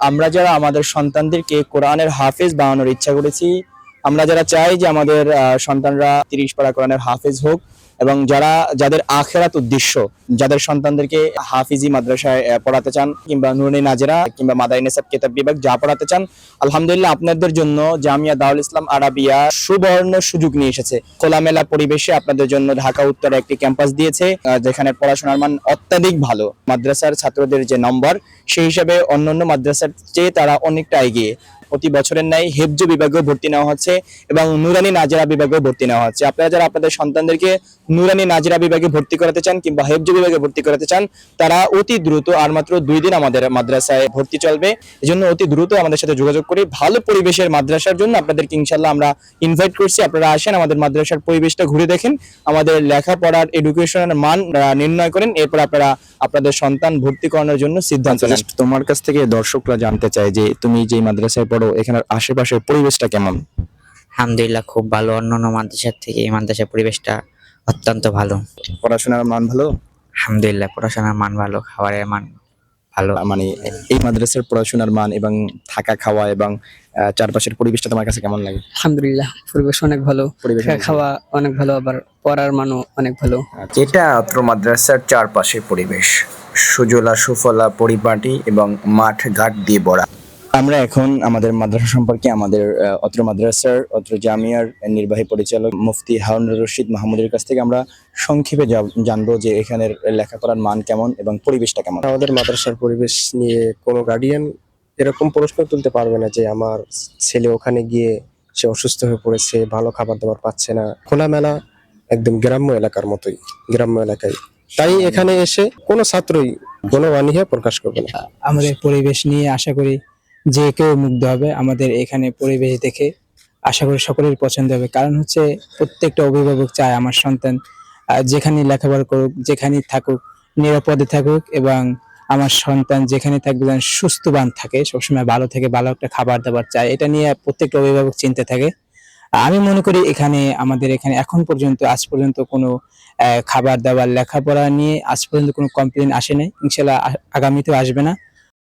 আমরা যারা আমাদের সন্তানদেরকে কোরআনের হাফেজ বানানোর ইচ্ছা করেছি আমরা যারা চাই যে আমাদের সন্তানরা তিরিশ পারা কোরআনের হাফেজ হোক এবং যারা, যাদের আখেরাত উদ্দেশ্য, যাদের সন্তানদেরকে হাফিজি মাদ্রাসায় পড়াতে চান কিংবা নুরানি নাজেরা কিংবা মাদাই নেসাব কেতাব বিভাগ যা পড়াতে চান, আলহামদুলিল্লাহ আপনাদের জন্য জামিয়া দাউল ইসলাম আরাবিয়া সুবর্ণ সুযোগ নিয়ে এসেছে। খোলামেলা পরিবেশে আপনাদের জন্য ঢাকা, উত্তরে একটি ক্যাম্পাস দিয়েছে যেখানে পড়াশোনার মান অত্যাধিক ভালো। মাদ্রাসার ছাত্রদের যে নম্বর, সেই হিসাবে অন্যান্য মাদ্রাসার চেয়ে তারা অনেকটা এগিয়ে। প্রতি বছরের ন্যায় হেফজ বিভাগেও ভর্তি নেওয়া হচ্ছে এবং নুরানি নাজেরা বিভাগেও ভর্তি নেওয়া হচ্ছে। আপনারা যারা আপনাদের সন্তানদেরকে নুরানি নাজেরা বিভাগে ভর্তি করাতে চান কিংবা হেফজ বিভাগে ভর্তি করাতে চান, তারা অতি দ্রুত আর মাত্র দুই দিন আমাদের মাদ্রাসায় ভর্তি চলবে। এজন্য অতি দ্রুত আমাদের সাথে যোগাযোগ করে ভালো পরিবেশের মাদ্রাসার জন্য আপনাদেরকে ইনশাল্লাহ আমরা ইনভাইট করছি। আপনারা আসেন, আমাদের মাদ্রাসার পরিবেশটা ঘুরে দেখেন, আমাদের লেখাপড়ার এডুকেশনের মান নির্ণয় করেন, এরপর আপনারা আপনাদের সন্তান ভর্তি করানোর জন্য সিদ্ধান্ত নেন। তোমার কাছ থেকে দর্শকরা জানতে চায় যে তুমি যে মাদ্রাসায় পড়ো এখানের আশেপাশের পরিবেশটা কেমন? আলহামদুলিল্লাহ খুব ভালো। অন্যান্য মাদ্রাসার থেকে এই মাদ্রাসার পরিবেশটা অত্যন্ত ভালো। পড়াশোনার মান ভালো? আলহামদুলিল্লাহ পড়াশোনার মান ভালো খাবারের মান ভালো মানে এই মাদ্রাসার পড়াশোনার মান এবং থাকা খাওয়া এবং চারপাশের পরিবেশটা তোমার কাছে কেমন লাগে? আলহামদুলিল্লাহ পরিবেশ অনেক ভালো পরিবেশ খাওয়া অনেক ভালো আবার পড়ার মানও অনেক ভালো। এটা অত্র মাদ্রাসার চারপাশের পরিবেশ সুজলা সুফলা পরিপাটি এবং মাঠ ঘাট দিয়ে ভরা। আমরা এখন আমাদের মাদ্রাসা সম্পর্কে আমাদের অত্র মাদ্রাসার অত্র জামিয়ার নির্বাহী পরিচালক মুফতি হারুন রশিদ মাহমুদের কাছ থেকে আমরা সংক্ষেপে জানব যে এখানের লেখাপড়ার মান কেমন এবং পরিবেশটা কেমন। আমাদের মাদ্রাসার পরিবেশ নিয়ে কোনো গার্ডিয়ান এরকম প্রশ্ন তুলতে পারবে না যে আমার ছেলে ওখানে গিয়ে সে অসুস্থ হয়ে পড়েছে ভালো খাবার দাবার পাচ্ছে না। খোলামেলা একদম গ্রাম্য এলাকার মতোই গ্রাম্য এলাকায়। তাই এখানে এসে কোনো ছাত্রই কোনো অনীহা প্রকাশ করবে না। আমাদের পরিবেশ নিয়ে আশা করি যে কেউ মুগ্ধ হবে আমাদের এখানে পরিবেশ দেখে আশা করি সকলের পছন্দ হবে। কারণ হচ্ছে প্রত্যেকটা অভিভাবক চায় আমার সন্তান যেখানে লেখাপড়া করুক যেখানে থাকুক, নিরাপদে থাকুক এবং আমার সন্তান যেখানে থাকবে যেন সুস্থবান থাকে, সবসময় ভালো থেকে ভালো একটা খাবার দাবার চায়, এটা নিয়ে প্রত্যেকটা অভিভাবক চিন্তা থাকে। আমি মনে করি এখানে আমাদের এখানে এখন পর্যন্ত, আজ পর্যন্ত কোনো খাবার দাবার, লেখাপড়া নিয়ে আজ পর্যন্ত কোনো কমপ্লেন আসে নাই। ইনশাল্লাহ আগামীতেও আসবে না।